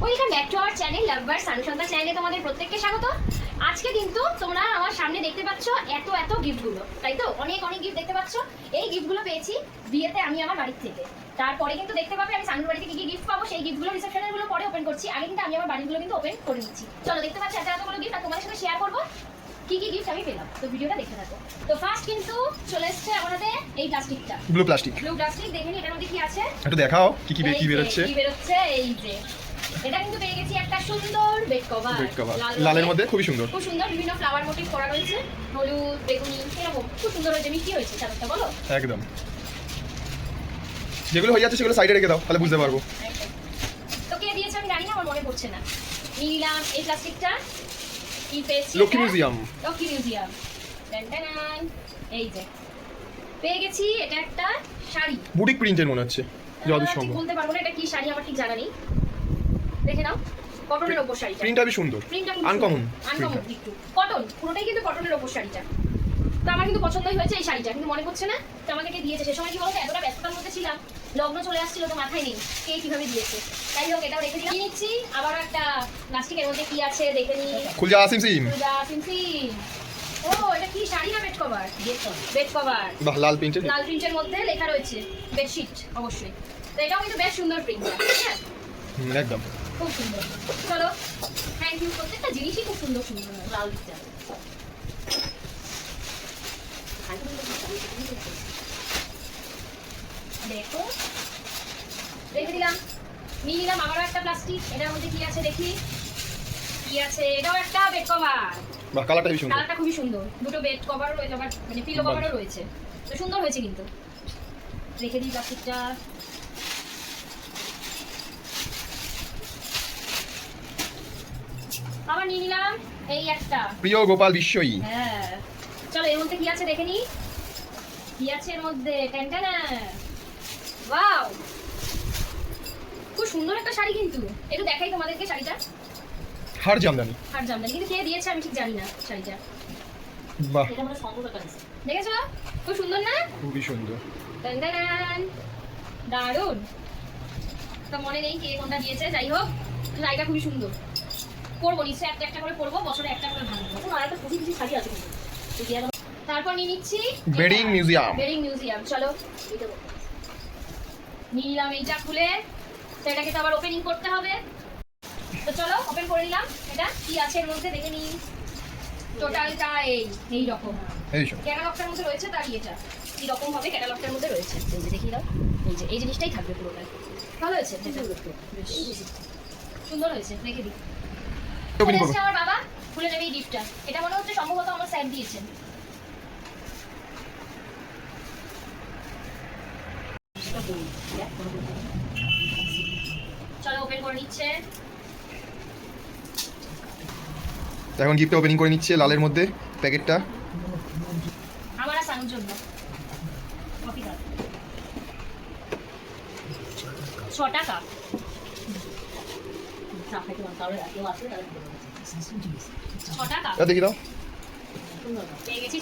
Welcome back to our channel লাভবার সানুসন্ধ্যা চ্যানেলে তোমাদের প্রত্যেককে স্বাগত। আজকে কিন্তু তোমরা আমার সামনে দেখতে পাচ্ছ এত এত গিফটগুলো তাই তো? অনেক অনেক গিফট দেখতে পাচ্ছ। এই গিফটগুলো পেয়েছি বিয়েতে আমি আমার বাড়ির থেকে। তারপরে কিন্তু দেখতে পাবে আমি সানুর বাড়িতে কি কি গিফট পাবো সেই গিফটগুলো রিসেপশনেরগুলো পরে ওপেন করছি। আগে কিন্তু আমি আমার বাড়িগুলো কিন্তু ওপেন করে নিচ্ছি চলো দেখতে পাচ্ছ এত এতগুলো গিফট আর তোমাদের সাথে শেয়ার করব কি কি গিফট আমি পেলাম। তো ভিডিওটা দেখে থাকো। তো ফার্স্ট কিন্তু চলে এসছে আমাদের এই প্লাস্টিকটা ব্লু প্লাস্টিক ব্লু প্লাস্টিক দেখে নি এটার মধ্যে কি আছে? একটু দেখাও কি কি বে- কি বেরোচ্ছে? এই যে এটা কিন্তু পেয়ে গেছি একটা সুন্দর বেড কভার বেড কভার লালের মধ্যে। খুবই সুন্দর। খুব সুন্দর বিভিন্ন ফ্লাওয়ার মোটিভ করা রয়েছে। হলুদ বেগুনি এরকম। খুব সুন্দর হয়েছে। মিষ্টি হয়েছে চাদরটা বলো? একদম। যেগুলো হয়ে যাচ্ছে সেগুলো সাইডে রেখে দাও তাহলে বুঝতে পারব। তো কে দিয়েছে আমি জানি না আমার মনে পড়ছে না। নিলাম এই প্লাস্টিকটা কি পেয়েছি লক্ষ্মী? মিউজিয়াম। লক্ষ্মী মিউজিয়াম। এই যে। পেয়ে গেছি এটা একটা শাড়ি। বুটিক প্রিন্টের মনে হচ্ছে। আহ, সম্ভব। বলতে পারব না এটা কি শাড়ি আমার ঠিক জানা নেই। দেখে নাও কটনের ওপর শাড়িটা। প্রিন্টটা বেশ সুন্দর। প্রিন্টটা আনকমন আনকমন একটু। কটন পুরোটাই কিন্তু কটনের ওপর শাড়িটা। তো আমার কিন্তু পছন্দই হয়েছে এই শাড়িটা কিন্তু মনে পড়ছে না? তো আমাকে কে দিয়েছে? সে সময় কি বলতো এতটা ব্যস্ততার মধ্যে ছিলাম লগ্ন চলে আসছিল তো মাথায় নেই কে কীভাবে দিয়েছে। তাই হোক এটাও রেখে কি নিচ্ছি আবার একটা প্লাস্টিকের মধ্যে কি আছে দেখে নি। খুল যা আসিম সিম সিমসি ও এটা কি শাড়ি না বেড কভার বেড কভার বাহ লাল প্রিন্টের লাল প্রিন্টের মধ্যে লেখা রয়েছে বেডশিট অবশ্যই। তো এটাও কিন্তু বেশ সুন্দর প্রিন্ট হ্যাঁ একদম। খুব সুন্দর। চলো থ্যাংক ইউ প্রত্যেকটা জিনিসই খুব সুন্দর সুন্দর লাল দিকটা। দেখো। রেখে দিলাম। নিয়ে নিলাম আবারও একটা প্লাস্টিক এটার মধ্যে কি আছে দেখি? কি আছে? এটাও একটা বেড কভার বাহ কালারটা বেশ সুন্দর। কালারটা খুবই সুন্দর। দুটো বেড কভারও রয়েছে আবার মানে পিলো কভারও রয়েছে। তো সুন্দর হয়েছে কিন্তু। রেখে দিই প্লাস্টিকটা আবার নিয়ে নিলাম এই একটা। প্রিয় গোপাল বিশ্বই হ্যাঁ। চলো এর মধ্যে কি আছে দেখে নি? কি আছে এর মধ্যে? ট্যান্টানা ওয়াও! খুব সুন্দর একটা শাড়ি কিন্তু। একটু দেখাই তোমাদেরকে শাড়িটা। হার জামদানি। আর জামদানি। কিন্তু কে দিয়েছে আমি ঠিক জানি না শাড়িটা। বাহ। দেখেছ? খুব সুন্দর না? খুবই সুন্দর। টানটানান। দারুণ। তো মনে নেই কে কোনটা দিয়েছে যাই হোক শাড়িটা খুবই সুন্দর। করব নিশ্চয়ই একটা একটা করে করব বছরে একটা করে ভাঙবো আর একটা খুশি খুশি শাড়ি আছে তারপর নিয়ে নিচ্ছি বেডিং মিউজিয়াম বেডিং মিউজিয়াম চলো নিয়ে নিলাম এইটা খুলে। তো এটাকে তো আবার ওপেনিং করতে হবে। তো চলো ওপেন করে নিলাম। এটা কি আছে এর মধ্যে দেখে নিই। টোটালটা এই এই রকম। এই ক্যাটালগটার মধ্যে রয়েছে তার ইয়েটা। কি রকম হবে ক্যাটালগটার মধ্যে রয়েছে। এই যে দেখিয়ে দাও। এই যে এই জিনিসটাই থাকবে পুরোটা ভালো হয়েছে? সুন্দর হয়েছে। রেখে দিই। ওপেন করো। আমার বাবা খুলে নেবে এই গিফটটা এটা মনে হচ্ছে সম্ভবত আমার স্যার দিয়েছেন। চলো ওপেন করে নিচ্ছে। এখন গিফটটা ওপেনিং করে নিচ্ছে লালের মধ্যে প্যাকেটটা। আমার আর সানুর জন্য। কফি দাও। ছ টাকা দেখি দাও। পেয়ে গেছি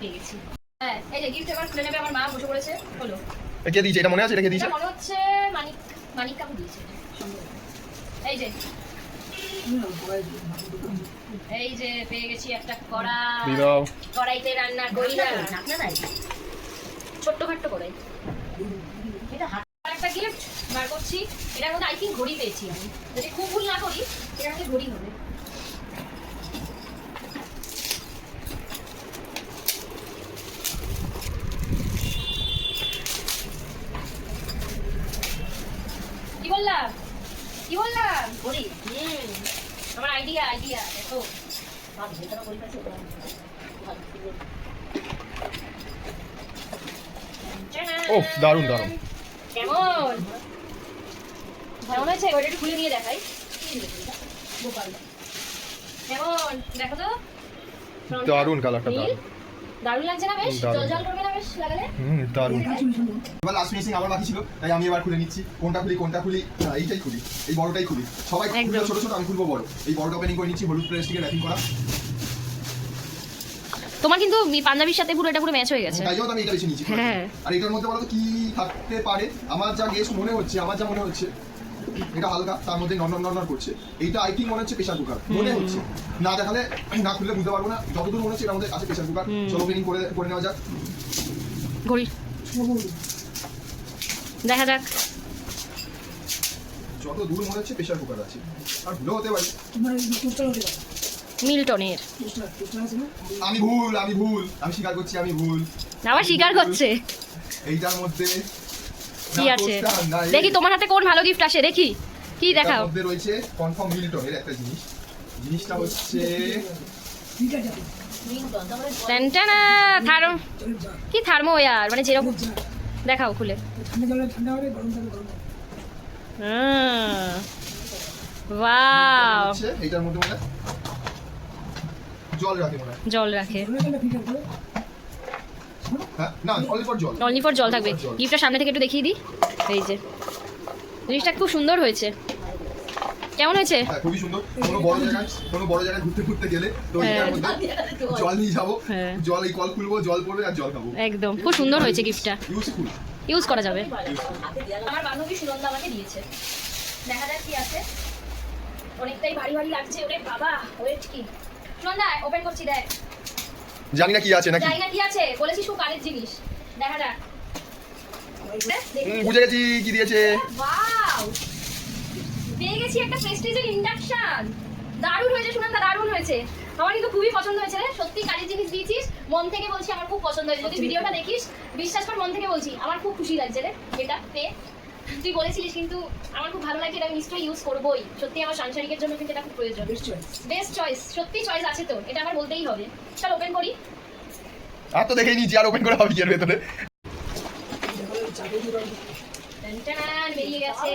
পেয়ে গেছি। হ্যাঁ এই যে গিফট এবার খুলে নেবে আমার মা বসে পড়েছে। হলো। কে দিয়েছে এটা মনে আছে? এটা কে দিয়েছে মনে হচ্ছে মানিক মানিক কাকু দিয়েছে। এই যে। এই যে পেয়ে গেছি একটা কড়া। কড়াইতে রান্না করি না ছোট্ট খাট্ট কড়াই। বার এটার মধ্যে আই থিঙ্ক ঘড়ি পেয়েছি আমি। যদি খুব ভুল না করি এটার মধ্যে ঘড়ি হবে। কি বললাম? কি বললাম? ঘড়ি? হুম। আমার আইডিয়া আইডিয়া দেখো। ওহ, দারুণ, দারুণ। কেমন? কেমন ওটা একটু খুলে নিয়ে দেখাই। কেমন? দেখো তো। দারুণ কালারটা নীল? দারুণ। দারুণ লাগছে না বেশ? জল জল করবে না বেশ লাগালে? হুম দারুণ। এবার লাস্ট ফিনিশিং আমার বাকি ছিল তাই আমি এবার খুলে নিচ্ছি। কোনটা খুলি কোনটা খুলি এইটাই খুলি। এই বড়টাই খুলি। সবাই খুলবে ছোট ছোট আমি খুলবো বড়। এই বড়টা ওপেনিং করে নিচ্ছি হলুদ প্রেস্টিকে র্যাপিং করা। তোমার কিন্তু পাঞ্জাবির সাথে পুরো এটা পুরো ম্যাচ হয়ে গেছে। তাই আমি এটা হ্যাঁ। আর এটার মধ্যে বলো তো কি থাকতে পারে? আমার যা গেস্ট মনে হচ্ছে আমার যা মনে হচ্ছে এটা হালকা তার মধ্যে করছে। এইটা আই থিঙ্ক মনে হচ্ছে প্রেশার কুকার মনে হচ্ছে। না দেখালে না খুললে বুঝতে পারব না। যতদূর মনে হচ্ছে মধ্যে আছে প্রেশার কুকার চলো করে করে নেওয়া যাক। ঘড়ি। দেখা যাক। যত দূর মনে হচ্ছে প্রেশার কুকার আছে। আর ভুলও হতে পারে। মিল্টনের। আমি ভুল আমি ভুল। আমি স্বীকার করছি আমি ভুল। আবার স্বীকার করছে। এইটার মধ্যে কি আছে? দেখি তোমার হাতে কোন ভালো গিফট আসে দেখি। কি দেখাও? মধ্যে রয়েছে কনফার্ম মিল্টনের একটা জিনিস। জিনিসটা হচ্ছে থার্ম। কি থার্মো ইয়ার? মানে যেরকম দেখাও খুলে। ওয়াও। এইটার মধ্যে জল রাখে জল রাখে। না অনলি ফর জল। অনলি ফর জল থাকবে। গিফটটা সামনে থেকে একটু দেখিয়ে দিই। এই যে। জিনিসটা খুব সুন্দর হয়েছে। কেমন হয়েছে? হ্যাঁ খুবই সুন্দর। কোনো বড় জায়গায় কোনো বড় জায়গায় ঘুরতে ঘুরতে গেলে তো হ্যাঁ। জল নিয়ে যাব। হ্যাঁ। জল এই কল খুলবো জল পড়বে আর জল খাব। একদম। খুব সুন্দর হয়েছে গিফটটা ইউজফুল ইউজ করা যাবে। আমার বান্ধবী সুনন্দা আমাকে দিয়েছে। দেখা যাক কি আছে। অনেকটাই ভারী ভারী লাগছে। ওরে বাবা ওয়েট কি? সুনন্দা ওপেন করছি দেখ। জানি না কি আছে নাকি। জানি না কি আছে বলেছিস খুব কানের জিনিস। দেখা যাক। বুঝে গেছি কি দিয়েছে। ওয়াও পেয়ে গেছি একটা প্রেস্টিজের ইন্ডাকশন দারুণ হয়েছে সুনন্দা দারুণ হয়েছে। আমার কিন্তু খুবই পছন্দ হয়েছে রে। সত্যি কাজের জিনিস দিয়েছিস মন থেকে বলছি আমার খুব পছন্দ হয়েছে। যদি ভিডিওটা দেখিস বিশ্বাস কর মন থেকে বলছি আমার খুব খুশি লাগছে রে। এটা পেয়ে। তুই বলেছিলিস কিন্তু আমার খুব ভালো লাগে এটা আমি নিশ্চয়ই ইউজ করবোই। সত্যি আমার সাংসারিকের জন্য কিন্তু এটা খুব প্রয়োজন। বেস্ট চয়েস সত্যি চয়েস আছে তো এটা আমার বলতেই হবে। চল ওপেন করি। আর তো দেখেই নিয়েছি আর ওপেন করে হবে কি এর ভেতরে? বেরিয়ে গেছে।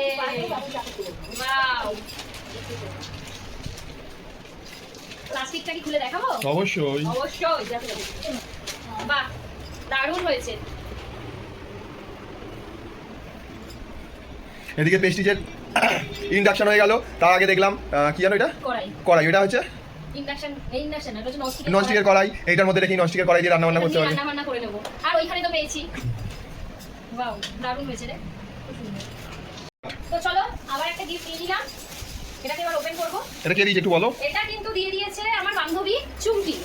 প্লাস্টিকটা কি খুলে দেখাবো? অবশ্যই। অবশ্যই বাহ দারুণ হয়েছে। এদিকে পেস্টিজের ইন্ডাকশন হয়ে গেল। তার আগে দেখলাম কি জানো এটা? কড়াই। এটা হচ্ছে? ননস্টিকের কড়াই। এইটার মধ্যে দেখি ননস্টিকের কড়াই দিয়ে রান্না বান্না করতে পারি রান্না করে নেব। আর ওইখানে তো পেয়েছি। ওয়াও দারুণ হয়েছে রে। তো চলো আবার একটা গিফট নিয়ে নিলাম। এটাকে এবার ওপেন করব। এটা কে দিয়েছে একটু বলো? এটা কিন্তু দিয়ে দিয়েছে আমার বান্ধবী চুমকি।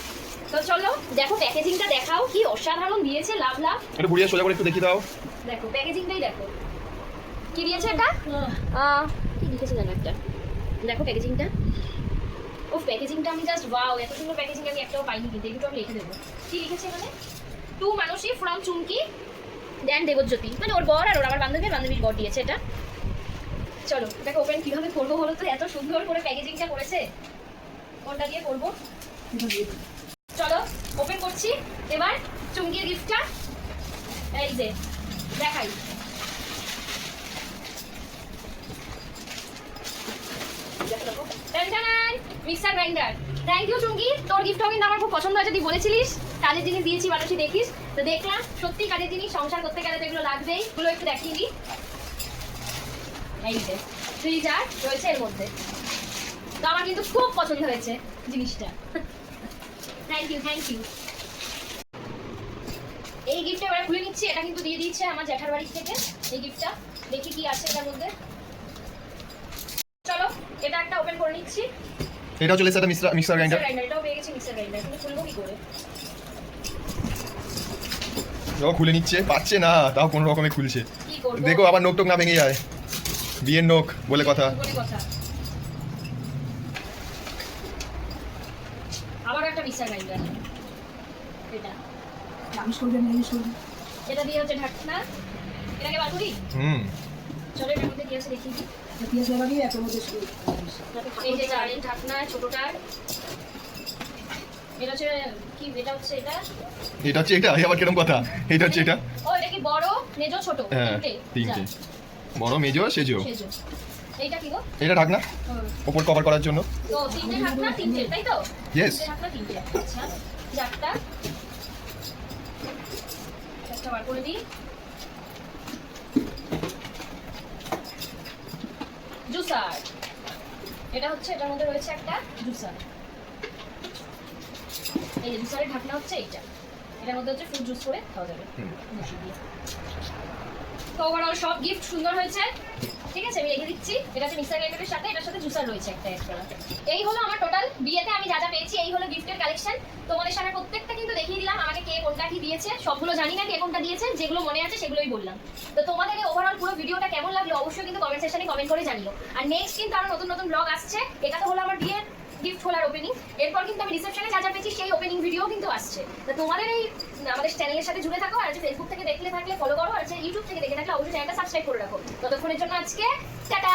তো চলো দেখো প্যাকেজিংটা দেখাও কি অসাধারণ দিয়েছে লাভ লাভ। এটা বুড়িয়ে সোজা করে একটু দেখিয়ে দাও। দেখো প্যাকেজিংটাই দেখো। কি দিয়েছে এটা? কি লিখেছে জানো একটা? দেখো প্যাকেজিংটা ও প্যাকেজিংটা আমি জাস্ট ওয়াও এত সুন্দর প্যাকেজিং আমি একটাও পাইনি কিন্তু এগুলো আমি লিখে দেবো। কি লিখেছে এখানে? To Manasi from Chumki then Debjyoti মানে ওর বর আর ওর আমার বান্ধবীর বান্ধবীর বর দিয়েছে এটা। চলো এটাকে ওপেন কীভাবে করব বলো তো? এত সুন্দর করে প্যাকেজিংটা করেছে। কোনটা দিয়ে করব? চলো ওপেন করছি। এবার চুমকির গিফটটা এই যে দেখাই। Mixer grinder thank you Chumki. তোর গিফটও কিন্তু আমার খুব পছন্দ হয়েছে, তুই বলেছিলিস। কাজের জিনিস দিয়েছি, মানুষই দেখিস। তো দেখলাম, সত্যি কাজের জিনিস, সংসার করতে গেলে তো এগুলো লাগবেই। এগুলো একটু দেখিয়ে দিই। এই যে ফ্রিজার রয়েছে এর মধ্যে। তো আমার কিন্তু খুব পছন্দ হয়েছে জিনিসটা। থ্যাংক ইউ থ্যাংক ইউ এই গিফটটা এবার খুলে নিচ্ছি, এটা কিন্তু দিয়ে দিচ্ছে আমার জ্যাঠার বাড়ি থেকে। এই গিফটটা দেখি কি আছে এটার মধ্যে। চলো, এটা একটা ওপেন করে নিচ্ছি। এটা চলে এসেছে একটা মিক্সার মিক্সার গ্রাইন্ডার গ্রাইন্ডার এটাও পেয়ে গেছি মিক্সার গ্রাইন্ডার কিন্তু কি করে? খুলে নিচ্ছে পাচ্ছে না তাও কোনো রকমে খুলছে। দেখো আবার নোক টোক না ভেঙে যায়। বিয়ের নোক বলে কথা। বলে কথা? আবার একটা মিক্সার গ্রাইন্ডার এটা। এটা দিয়ে হচ্ছে ঢাকনা। এটাকে বার করি হুম। মধ্যে কি আছে দেখি দিই। এই যে জারের ঢাকনা ছোটটার এটা হচ্ছে কি এটা হচ্ছে এটা? এটা হচ্ছে এটা? আবার কিরম কথা? এটা হচ্ছে এটা? ও এটা কি বড় মেজো ছোট? হ্যাঁ তিনটে? বড় মেজো সেজো? সেজো। এইটা কি গো? এটা ঢাকনা। ওপর কভার করার জন্য? তো তিনটে ঢাকনা তিনটে তাই তো? Yes. ঢাকনা তিনটে। আচ্ছা চারটা চারটা বার করে দিই। জুসার। এটা হচ্ছে এটার মধ্যে রয়েছে একটা জুসার। এই যে জুসারের ঢাকনা হচ্ছে এইটা। এটার মধ্যে হচ্ছে ফ্রুট জুস করে খাওয়া যাবে। তো ওভারঅল সব গিফট সুন্দর হয়েছে। ঠিক আছে আমি রেখে দিচ্ছি। এটা হচ্ছে মিক্সার গ্রাইন্ডারের সাথে এটার সাথে জুসার রয়েছে একটা এক্সট্রা এই হলো আমার টোটাল বিয়েতে আমি যা যা পেয়েছি এই হলো গিফটের কালেকশন তোমাদের সামনে প্রত্যেকটা কিন্তু দেখিয়ে দিলাম আমাকে কে কোনটা কি দিয়েছে সবগুলো জানি না কে কোনটা দিয়েছে যেগুলো মনে আছে সেগুলোই বললাম। তো তোমাদের ওভারঅল পুরো ভিডিওটা কেমন লাগল অবশ্যই কিন্তু কমেন্ট করে জানিও। আর নেক্সট কিন্তু আরও নতুন নতুন ব্লগ আসছে, এটা তো হলো আমার বিয়ের গিফট হোলার ওপেনিং এরপর কিন্তু আমি রিসেপশনে যা যা পেয়েছি সেই ওপেনিং ভিডিও কিন্তু আসছে। তা তোমাদের এই, আমাদের চ্যানেলের সাথে জুড়ে থাকো, আর যে ফেসবুক থেকে দেখলে থাকলে ফলো করো, আর যে ইউটিউব থেকে দেখে থাকলে অবশ্যই চ্যানেলটা সাবস্ক্রাইব করে রাখো। ততক্ষণের জন্য আজকে, টাটা!